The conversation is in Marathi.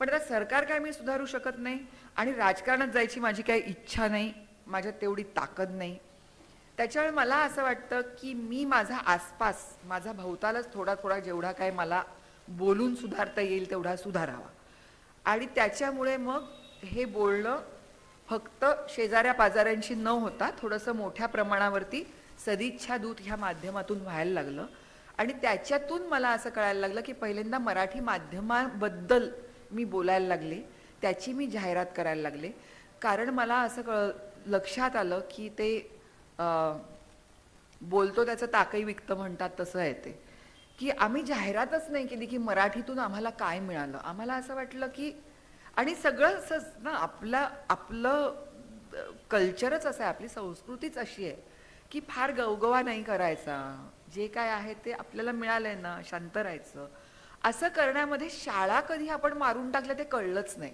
पण आता सरकार काय मी सुधारू शकत नाही आणि राजकारणात जायची माझी काही इच्छा नाही माझ्यात तेवढी ताकद नाही. त्याच्यामुळे मला असं वाटतं की मी माझा आसपास माझा भोवतालच थोडा थोडा जेवढा काय मला बोलून सुधारता येईल तेवढा सुधारावा. आणि त्याच्यामुळे मग हे बोलणं फक्त शेजाऱ्या पाजाऱ्यांशी न होता थोडंसं मोठ्या प्रमाणावरती सदिच्छा दूत ह्या माध्यमातून व्हायला लागलं. आणि त्याच्यातून मला असं कळायला लागलं की पहिल्यांदा मराठी माध्यमाबद्दल मी बोलायला लागले त्याची मी जाहिरात करायला लागले. कारण मला असं कळ लक्षात आलं की ते अं, बोलतो त्याचं ताकही विकतं म्हणतात तसं आहे ते. की आम्ही जाहिरातच नाही केली की मराठीतून आम्हाला काय मिळालं. आम्हाला असं वाटलं की आणि सगळं असंच ना आपलं आपलं कल्चरच असं आहे आपली संस्कृतीच अशी आहे की फार गवगवा नाही करायचा. जे काय आहे ते आपल्याला मिळालंय ना शांत राहायचं. असं करण्यामध्ये शाळा कधी आपण मारून टाकल्या ते कळलंच नाही.